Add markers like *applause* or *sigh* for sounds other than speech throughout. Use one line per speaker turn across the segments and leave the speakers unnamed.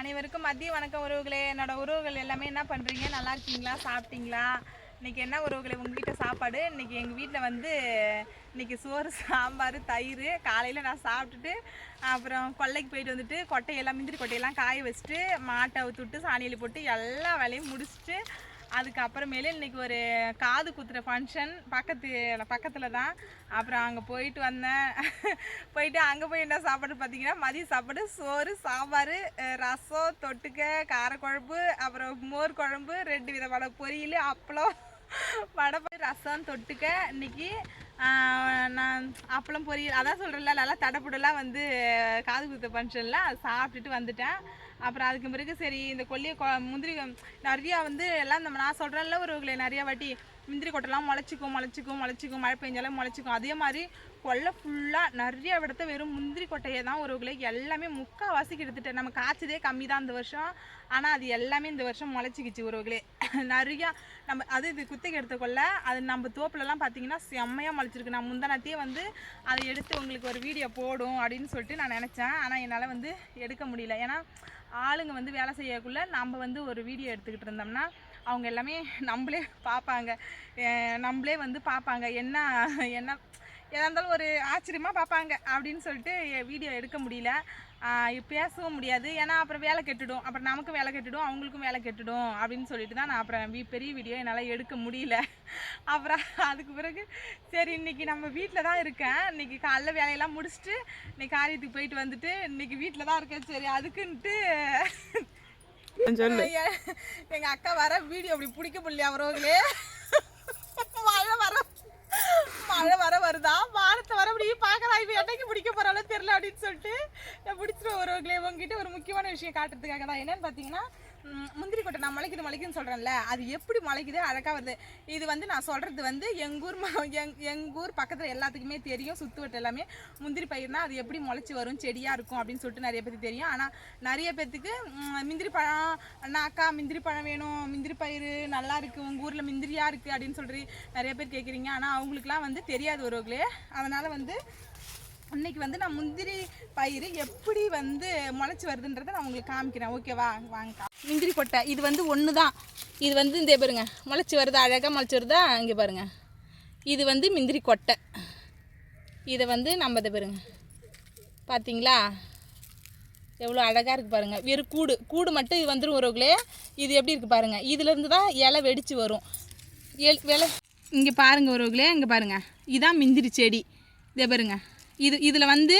அனைவருக்கும் மதிய வணக்கம் உறவுகளே. என்னோட உறவுகள் எல்லாமே என்ன பண்ணுறீங்க நல்லா இருக்கீங்களா? சாப்பிட்டீங்களா? இன்றைக்கி என்ன உறவுகளே? உங்கள் வீட்டில் சாப்பாடு. இன்றைக்கி எங்கள் வீட்டில் வந்து இன்னைக்கு சோறு சாம்பார் தயிர். காலையில் நான் சாப்பிட்டுட்டு அப்புறம் கொல்லைக்கு போயிட்டு வந்துட்டு கொட்டையெல்லாம் முந்திரி கொட்டையெல்லாம் காய வச்சுட்டு மாட்டை அவுத்துட்டு சாணியில் போட்டு எல்லா வேலையும் முடிச்சுட்டு அதுக்கப்புறமேலு இன்னைக்கு ஒரு காது குத்துற ஃபங்க்ஷன் பக்கத்து பக்கத்தில் தான் அப்புறம் அங்கே போயிட்டு வந்தேன். *laughs* போயிட்டு அங்கே போய் என்ன சாப்பாடு பார்த்தீங்கன்னா மதிய சாப்பாடு சோறு சாம்பார் ரசம் தொட்டுக்க காரக்குழம்பு அப்புறம் மோர் குழம்பு ரெண்டு விதமான பொரியல் அப்பளம் *laughs* வடை ரசம் தொட்டுக்க. இன்னைக்கு நான் அப்பளம் பொரியல் அதான் சொல்கிறேன்ல நல்லா தடப்புடலாம் வந்து காது குத்து ஃபங்க்ஷனில் அது சாப்பிட்டுட்டு வந்துட்டேன். அப்புறம் அதுக்கு பிறகு சரி இந்த கொல்லிய கொ முந்திரி நிறையா வந்து எல்லாம் நம்ம நான் சொல்கிறேன்ல ஒரு நிறையா வாட்டி முந்திரி கொட்டைலாம் முளைச்சிக்கும் முளைச்சிக்கும் முளைச்சிக்கும் மழை பெஞ்சாலும் முளைச்சிக்கும். அதே மாதிரி கொல்லை ஃபுல்லாக நிறைய இடத்த வெறும் முந்திரி கொட்டையை தான் ஒரு எல்லாமே முக்கால்வாசிக்கு எடுத்துட்டேன் நம்ம காய்ச்சதே கம்மி தான் இந்த வருஷம். ஆனால் அது எல்லாமே இந்த வருஷம் முளைச்சிக்கிச்சு உறவுகளே *laughs* நிறையா நம்ம அது இது குத்தகை எடுத்த அது நம்ம தோப்புலலாம் பார்த்தீங்கன்னா செம்மையாக முளைச்சிருக்கு. நான் முந்தானத்தையே வந்து அதை எடுத்து உங்களுக்கு ஒரு வீடியோ போடும் அப்படின்னு சொல்லிட்டு நான் நினச்சேன். ஆனால் என்னால் வந்து எடுக்க முடியல. ஏன்னா ஆளுங்க வந்து வேலை செய்யக்குள்ளே நம்ம வந்து ஒரு வீடியோ எடுத்துக்கிட்டு இருந்தோம்னா அவங்க எல்லாமே நம்மளே பார்ப்பாங்க நம்மளே வந்து பார்ப்பாங்க என்ன என்ன எதா இருந்தாலும் ஒரு ஆச்சரியமாக பார்ப்பாங்க அப்படின்னு சொல்லிட்டு வீடியோ எடுக்க முடியல. பேசவும் முடியாது. ஏன்னா அப்புறம் வேலை கெட்டுடும். அப்புறம் நமக்கும் வேலை கெட்டுடும். அவங்களுக்கும் வேலை கெட்டுடும் அப்படின்னு சொல்லிட்டு தான் நான் அப்புறம் வீ பெரிய வீடியோ என்னால் எடுக்க முடியல. அப்புறம் அதுக்கு பிறகு சரி இன்னைக்கு நம்ம வீட்டில் தான் இருக்கேன். இன்னைக்கு காலைல வேலையெல்லாம் முடிச்சுட்டு இன்னைக்கு காரியத்துக்கு போயிட்டு வந்துட்டு இன்னைக்கு வீட்டில் தான் இருக்கேன். சரி அதுக்குன்ட்டு
சொல்லு.
எங்க அக்கா வர வீடியோ அப்படி பிடிக்க முடியல அவரோங்களே மழை வர மழை வர வருதா? வானத்தை வர அப்படி பார்க்கலாம். இப்போ என்னைக்கு பிடிக்க போறாலோ தெரியல அப்படின்னு சொல்லிட்டு நான் பிடிச்சிட்டு ஒருவங்களே உங்ககிட்ட ஒரு முக்கியமான விஷயம் காட்டுறதுக்காக தான். என்னன்னு பார்த்தீங்கன்னா முந்திரி கொட்டை நான் முளைக்குது முளைக்குதுன்னு சொல்கிறேன்ல அது எப்படி முளைக்குது அழகாக வருது. இது வந்து நான் சொல்கிறது வந்து எங்கூர் ம- எங் எங்கூர் பக்கத்தில் எல்லாத்துக்குமே தெரியும் சுற்றுவட்டு எல்லாமே. முந்திரி பயிர்னா அது எப்படி முளைச்சி வரும் செடியாக இருக்கும் அப்படின்னு சொல்லிட்டு நிறைய பேருக்கு தெரியும். ஆனால் நிறைய பேர்த்துக்கு முந்திரி பழம் நாக்கா அக்கா முந்திரி பழம் வேணும் முந்திரி பயிர் நல்லா இருக்குது உங்கள் ஊரில் முந்திரியாக இருக்குது அப்படின்னு சொல்லி நிறைய பேர் கேட்குறீங்க ஆனால் அவங்களுக்குலாம் வந்து தெரியாது ஒருவர்களே அதனால் வந்து இன்னைக்கு வந்து நான் முந்திரி பயிர் எப்படி வந்து முளைச்சி வருதுன்றதை நான் உங்களுக்கு காமிக்கிறேன். ஓகேவா வாங்க முந்திரி கொட்டை இது வந்து ஒன்று தான் இது வந்து இந்த பாருங்க. முளைச்சி வருதா? அழகாக முளைச்சி வருதா? இங்கே பாருங்க. இது வந்து முந்திரி கொட்டை. இதை வந்து நம்ம இதை பாருங்க. பார்த்தீங்களா எவ்வளோ அழகாக இருக்குது பாருங்கள் வெறும் கூடு. கூடு மட்டும் இது வந்துடும் உறவுகளே இது எப்படி இருக்குது பாருங்கள் இதுலேருந்து தான் இலை வெடித்து வரும். எல் இலை இங்கே பாருங்கள் உறவுகளே இங்கே பாருங்கள் இதான் முந்திரி செடி. இதே பாருங்கள் இது இதில் வந்து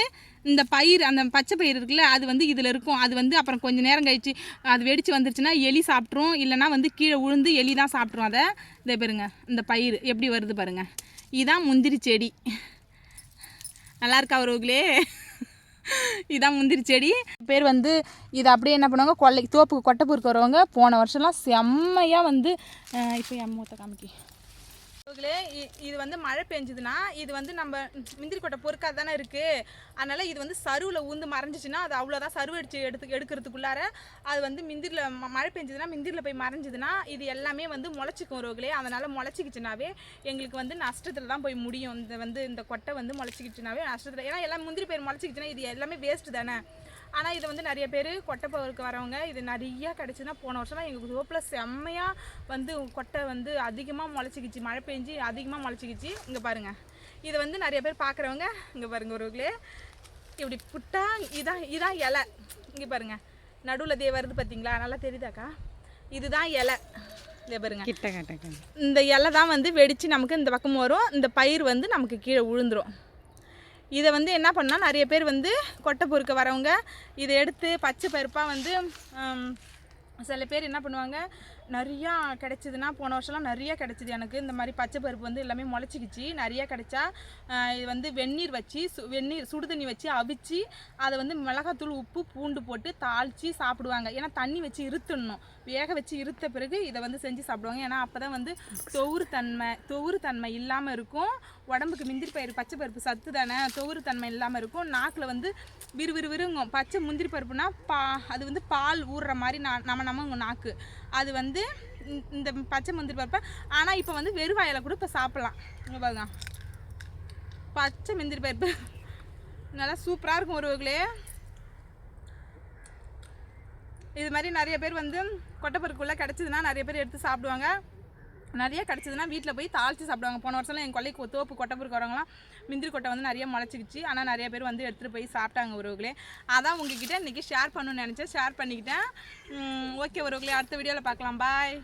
இந்த பயிர் அந்த பச்சை பயிர் இருக்குல்ல அது வந்து இதில் இருக்கும். அது வந்து அப்புறம் கொஞ்சம் நேரம் கழிச்சு அது வெடித்து வந்துருச்சுன்னா எலி சாப்பிட்ரும் இல்லைன்னா வந்து கீழே உளுந்து எலி தான் சாப்பிட்ரும் அதை இதே பாருங்க இந்த பயிர் எப்படி வருது பாருங்க. இதுதான் முந்திரி செடி. நல்லா இருக்கா இதுதான் இதான் முந்திரி செடி. பேர் வந்து இதை அப்படியே என்ன பண்ணுவாங்க கொள்ளை தோப்புக்கு கொட்டை பொறுக்க வரவங்க போன வருஷம்லாம் செம்மையாக வந்து இப்போ என் மூத்த காமிக்கி. மக்களே இது வந்து மழை பெஞ்சுதுன்னா இது வந்து நம்ம முந்திரி கொட்டை பொறுக்காக தானே இருக்குது அதனால் இது வந்து சருவில் ஊந்து மறைஞ்சிச்சுன்னா அது அவ்வளோதான் சருவு அடிச்சு எடுத்து எடுக்கிறதுக்குள்ளார அது வந்து மிந்திரில் மழை பெஞ்சதுன்னா மிந்திரில் போய் மறைஞ்சதுன்னா இது எல்லாமே வந்து முளைச்சிக்கும் உறவுகளே அதனால் முளைச்சிக்கிச்சுனாவே எங்களுக்கு வந்து நஷ்டத்தில் தான் போய் முடியும். இந்த வந்து இந்த கொட்டை வந்து முளைச்சிக்கிச்சுனாவே நஷ்டத்தில். ஏன்னா எல்லாம் முந்திரி பேர் முளைச்சிக்கிச்சுன்னா இது எல்லாமே வேஸ்ட்டு தானே. ஆனால் இது வந்து நிறைய பேர் கொட்டை பவருக்கு வரவங்க இது நிறைய கிடச்சுன்னா போன வருஷம்லாம் எங்கள் தோப்பில் செம்மையாக வந்து கொட்டை வந்து அதிகமாக முளைச்சிக்கிச்சு. மழை பெஞ்சு அதிகமாக முளைச்சிக்கிச்சு. இங்கே பாருங்கள் இதை வந்து நிறைய பேர் பார்க்குறவங்க இங்கே பாருங்க ஒருவர்களே இப்படி புட்டா இதான் இதான் இலை. இங்கே பாருங்க. நடுவில் தே வருது பார்த்தீங்களா நல்லா தெரியுதாக்கா? இதுதான் இலை. இதே பாருங்க. இந்த இலை தான் வந்து வெடித்து நமக்கு இந்த பக்கம் வரும். இந்த பயிர் வந்து நமக்கு கீழே விழுந்துரும் இதை வந்து என்ன பண்ணால் நிறைய பேர் வந்து கொட்டை பொறுக்க வரவங்க இதை எடுத்து பச்சை பருப்பாக வந்து சில பேர் என்ன பண்ணுவாங்க நிறையா கிடச்சிதுன்னா போன வருஷம்லாம் நிறையா கிடச்சிது. எனக்கு இந்த மாதிரி பச்சை பருப்பு வந்து எல்லாமே முளைச்சிக்கிச்சு. நிறையா கிடச்சா இது வந்து வெந்நீர் வச்சு சு வெந்நீர் சுடு தண்ணி வச்சு அவிச்சு அதை வந்து மிளகாத்தூள் உப்பு பூண்டு போட்டு தாளித்து சாப்பிடுவாங்க. ஏன்னா தண்ணி வச்சு இருத்துடணும். வேக வச்சு இருத்த பிறகு இதை வந்து செஞ்சு சாப்பிடுவாங்க. ஏன்னா அப்போ தான் வந்து தொவுறு தன்மை தொவுறு தன்மை இல்லாமல் இருக்கும். உடம்புக்கு முந்திரி பயிர் பச்சை பருப்பு சத்து தானே தொவுறு தன்மை இல்லாமல் இருக்கும். நாக்கில் வந்து விறு விறுங்கும். பச்சை முந்திரி பருப்புனா பா அது வந்து பால் ஊறுற மாதிரி நா நம்ம நம்ம நாக்கு. அது வந்து இந்த- இந்த பச்சை முந்திரி பருப்பை. ஆனால் இப்போ வந்து வெறும் வாயில கூட இப்போ சாப்பிட்லாம். இங்கே பாருங்க. பச்சை முந்திரி பருப்பு. நல்லா சூப்பராக இருக்கும் ஒருவர்களே இது மாதிரி நிறைய பேர் வந்து கொட்டைப்பருக்குள்ளே கிடச்சிதுன்னா நிறைய பேர் எடுத்து சாப்பிடுவாங்க. நிறைய கிடச்சிதுன்னா வீட்டில் போய் தாளித்து சாப்பிடுவாங்க. போன வருஷம்லாம் என் கொள்ளைக்கு தோப்பு கொட்டைப்பூருக்கு வரவங்களாம் முந்திரி கொட்டை வந்து நிறைய முளைச்சிக்கிச்சு ஆனால் நிறைய பேர் வந்து எடுத்துகிட்டு போய் சாப்பிட்டாங்க உறவுகளே. அதான் உங்ககிட்ட இன்றைக்கி ஷேர் பண்ணணும்னு நினச்சேன். ஷேர் பண்ணிக்கிட்டேன். ஓகே உறவுகளே அடுத்த வீடியோவில் பார்க்கலாம். பாய்